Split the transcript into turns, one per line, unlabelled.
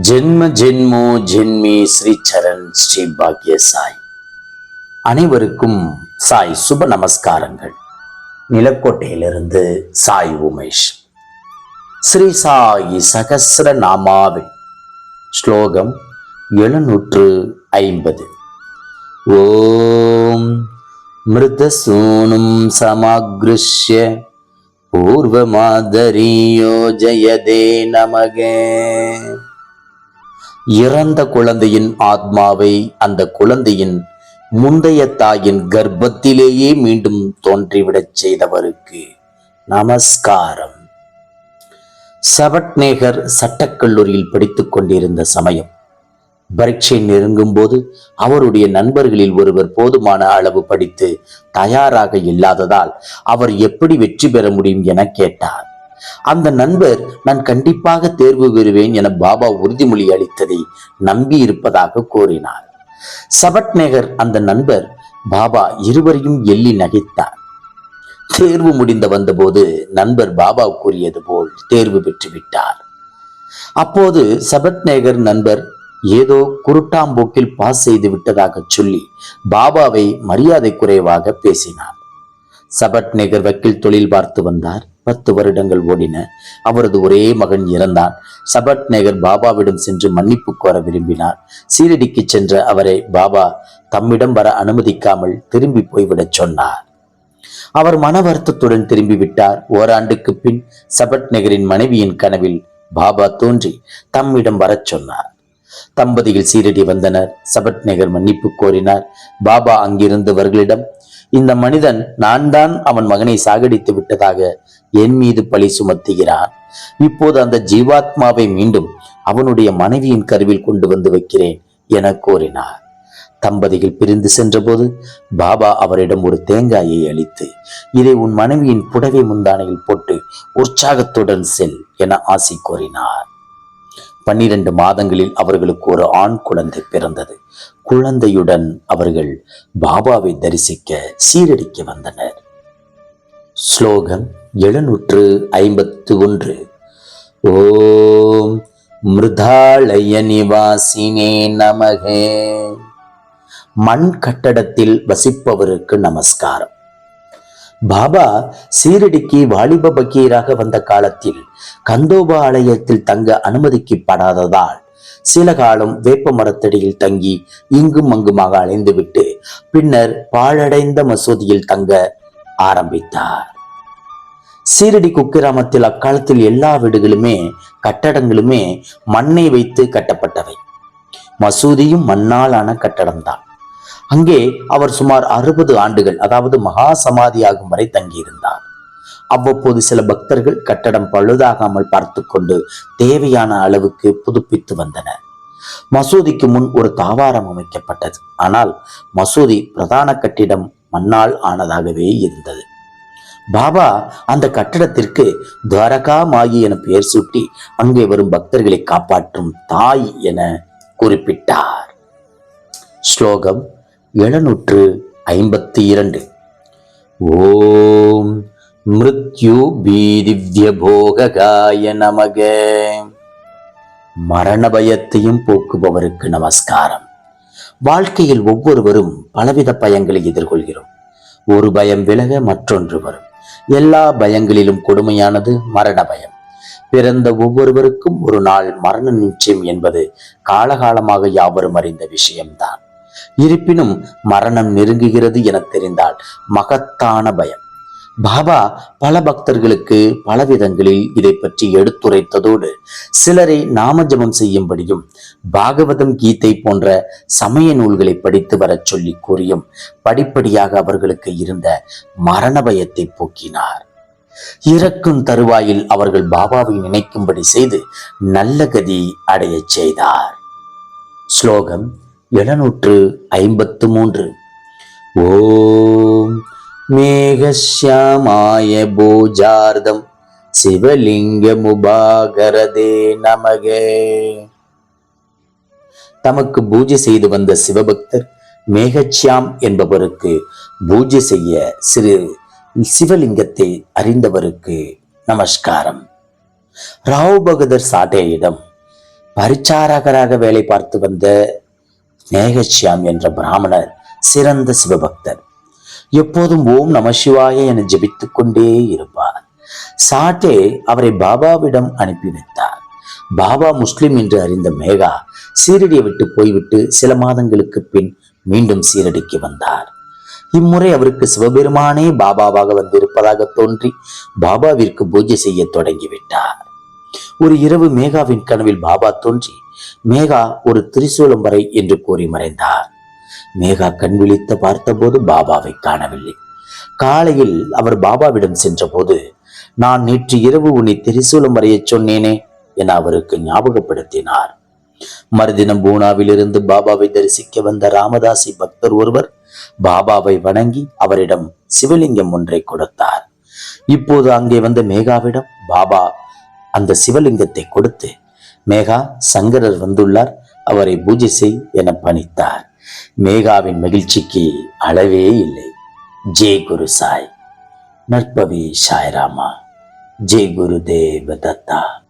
ஜென்ம ஜென்மோ ஜென்மி ஸ்ரீ சரண் ஸ்ரீ பாக்ய சாய். அனைவருக்கும் சாய் சுப நமஸ்காரங்கள். நிலக்கோட்டையிலிருந்து சாய் உமேஷ். ஸ்ரீ சாயி சகசிர நாமாவில். ஸ்லோகம் எழுநூற்று ஐம்பது. ஓம் மிருதசூனும் சமாகிருஷ்ய பூர்வமாதரியோ ஜயதே நமகே. இறந்த குழந்தையின் ஆத்மாவை அந்த குழந்தையின் முந்தைய தாயின் கர்ப்பத்திலேயே மீண்டும் தோன்றிவிடச் செய்தவருக்கு நமஸ்காரம். சபட்நேகர் சட்டக்கல்லூரியில் படித்துக் கொண்டிருந்த சமயம். பரீட்சை நெருங்கும் போது அவருடைய நண்பர்களில் ஒருவர் போதுமான அளவு படித்து தயாராக இல்லாததால் அவர் எப்படி வெற்றி பெற முடியும் என கேட்டார். அந்த நண்பர் நான் கண்டிப்பாக தேர்வு பெறுவேன் என பாபா உறுதிமொழி அளித்ததை நம்பி இருப்பதாக கூறினார். சபட்நேகர் அந்த நண்பர் பாபா இருவரையும் எள்ளி நகைத்தார். தேர்வு முடிந்து வந்தபோது நண்பர் பாபா கூறியது போல் தேர்வு பெற்று விட்டார். அப்போது சபட்நேகர் நண்பர் ஏதோ குருட்டாம்போக்கில் பாஸ் செய்து விட்டதாக சொல்லி பாபாவை மரியாதை குறைவாக பேசினார். சபட்நேகர் வக்கீல் தொழில் பார்த்து வந்தார். பத்து வருடங்கள் ஓடின. அவரது ஒரே மகன் இறந்தான். சபட் நேகர் பாபாவிடம் சென்று மன்னிப்பு கோர விரும்பினார். சீரடிக்கு சென்ற அவரை பாபா தம்மிடம் வர அனுமதிக்காமல் திரும்பி போய்விடச் சொன்னார். அவர் மன வருத்தத்துடன் திரும்பிவிட்டார். ஓராண்டுக்கு பின் சபட் நகரின் மனைவியின் கனவில் பாபா தோன்றி தம்மிடம் வரச் சொன்னார். தம்பதியில் சீரடி வந்தனர். சபட் நகர் மன்னிப்பு கோரினார். பாபா அங்கிருந்தவர்களிடம் இந்த மனிதன் நான் தான் அவன் மகனை சாகடித்து விட்டதாக என் மீது பழி சுமத்துகிறான். இப்போது அந்த ஜீவாத்மாவை மீண்டும் அவனுடைய மனைவியின் கருவில் கொண்டு வந்து வைக்கிறேன் என கூறினார். தம்பதிகள் பிரிந்து சென்றபோது பாபா அவரிடம் ஒரு தேங்காயை அளித்து இதை உன் மனைவியின் புடவை முந்தானையில் போட்டு உற்சாகத்துடன் செல் என ஆசி கோரினார் பன்னிரண்டு மாதங்களில் அவர்களுக்கு ஒரு ஆண் குழந்தை பிறந்தது. குழந்தையுடன் அவர்கள் பாபாவை தரிசிக்க சீரடிக்க வந்தனர். ஸ்லோகம் எழுநூற்று ஐம்பத்து ஒன்று. ஓம் மிருதாலய நிவாசினே நமகே. மண் கட்டடத்தில் வசிப்பவருக்கு நமஸ்காரம். பாபா சீரடிக்கு வாலிப பக்கீராக வந்த காலத்தில் கந்தோபா ஆலயத்தில் தங்க அனுமதிக்கப்படாததால் சில காலம் வேப்ப மரத்தடியில் தங்கி இங்கும் அங்குமாக அலைந்துவிட்டு பின்னர் பாழடைந்த மசூதியில் தங்க ஆரம்பித்தார். சீரடி குக்கிராமத்தில் அக்காலத்தில் எல்லா வீடுகளுமே கட்டடங்களுமே மண்ணை வைத்து கட்டப்பட்டவை. மசூதியும் மண்ணால் ஆன கட்டடம்தான். அங்கே அவர் சுமார் அறுபது ஆண்டுகள் அதாவது மகா சமாதியாகும் வரை தங்கியிருந்தார். அவ்வப்போது சில பக்தர்கள் கட்டடம் பழுதாகாமல் பார்த்து கொண்டு தேவையான அளவுக்கு புதுப்பித்து வந்தனர். மசூதிக்கு முன் ஒரு தாவாரம் அமைக்கப்பட்டது. ஆனால் மசூதி பிரதான கட்டிடம் மண்ணால் ஆனதாகவே இருந்தது. பாபா அந்த கட்டடத்திற்கு துவாரகா மாயி என பெயர் சூட்டி அங்கே வரும் பக்தர்களை காப்பாற்றும் தாய் என குறிப்பிட்டார். ஸ்லோகம் எழுநூற்று ஐம்பத்தி இரண்டு. ஓம் மிருத்யு பீதிவ்ய போககாய நமக. மரண பயத்தையும் போக்குபவருக்கு நமஸ்காரம். வாழ்க்கையில் ஒவ்வொருவரும் பலவித பயங்களை எதிர்கொள்கிறோம். ஒரு பயம் விலக மற்றொன்று வரும். எல்லா பயங்களிலும் கொடுமையானது மரண பயம் பிறந்த ஒவ்வொருவருக்கும் ஒரு நாள் மரண நிச்சயம் என்பது காலகாலமாக யாவரும் அறிந்த விஷயம்தான். இருப்பினும் மரணம் நெருங்குகிறது என தெரிந்தால் மகத்தான பயம். பாபா பல பக்தர்களுக்கு பல விதங்களில் இதை பற்றி எடுத்துரைத்ததோடு சிலரை நாமஜபம் செய்யும்படியும் பாகவதம் கீதை போன்ற சமய நூல்களை படித்து வரச் சொல்லி கூறியும் படிப்படியாக அவர்களுக்கு இருந்த மரண பயத்தை போக்கினார். இறக்கும் தருவாயில் அவர்கள் பாபாவை நினைக்கும்படி செய்து நல்ல கதி அடையச் செய்தார். ஸ்லோகம் எழுநூற்று ஐம்பத்து மூன்று. ஓம் மேகஷ்யாமாய பூஜார்தம் சிவலிங்கமுபாகரதே நமகே. தமக்கு பூஜை செய்து வந்த சிவபக்தர் மேகச்சியாம் என்பவருக்கு பூஜை செய்ய சிறு சிவலிங்கத்தை அறிந்தவருக்கு நமஸ்காரம். ராவ் பகதர் சாட்டேயிடம் பரிச்சாரகராக வேலை பார்த்து வந்த மேகச்சியாம் என்ற பிராமணர் சிறந்த சிவபக்தர். எப்போதும் ஓம் நம சிவாய என ஜபித்துக் கொண்டே இருப்பார். சாட்டே அவரை பாபாவிடம் அனுப்பி வைத்தார். பாபா முஸ்லிம் என்று அறிந்த மேகா சீரடியை விட்டு போய்விட்டு சில மாதங்களுக்கு பின் மீண்டும் சீரடிக்கு வந்தார். இம்முறை அவருக்கு சிவபெருமானே பாபாவாக வந்திருப்பதாக தோன்றி பாபாவிற்கு பூஜை செய்ய தொடங்கிவிட்டார் ஒரு இரவு மேகாவின் கனவில் பாபா தோன்றி மேகா ஒரு திரிசூலம் வரை என்று கூறி மறைந்தார். மேகா கண் விழித்து பார்த்தபோது பாபாவை காணவில்லை. காலையில் அவர் பாபாவிடம் சென்றபோது நான் நேற்று இரவு உன்னை திரிசூலம் வரையச் சொன்னேனே என அவருக்கு ஞாபகப்படுத்தினார். மறுதினம் பூனாவிலிருந்து பாபாவை தரிசிக்க வந்த ராமதாசி பக்தர் ஒருவர் பாபாவை வணங்கி அவரிடம் சிவலிங்கம் ஒன்றை கொடுத்தார். இப்போது அங்கே வந்த மேகாவிடம் பாபா அந்த சிவலிங்கத்தை கொடுத்து மேகா சங்கரர் வந்துள்ளார். அவரை பூஜை செய் என பணித்தார். மேகாவின் மகிழ்ச்சிக்கு அளவே இல்லை. ஜெய் குரு சாய். நற்பவி சாய்ராமா. ஜெய் குரு தேவ தத்தா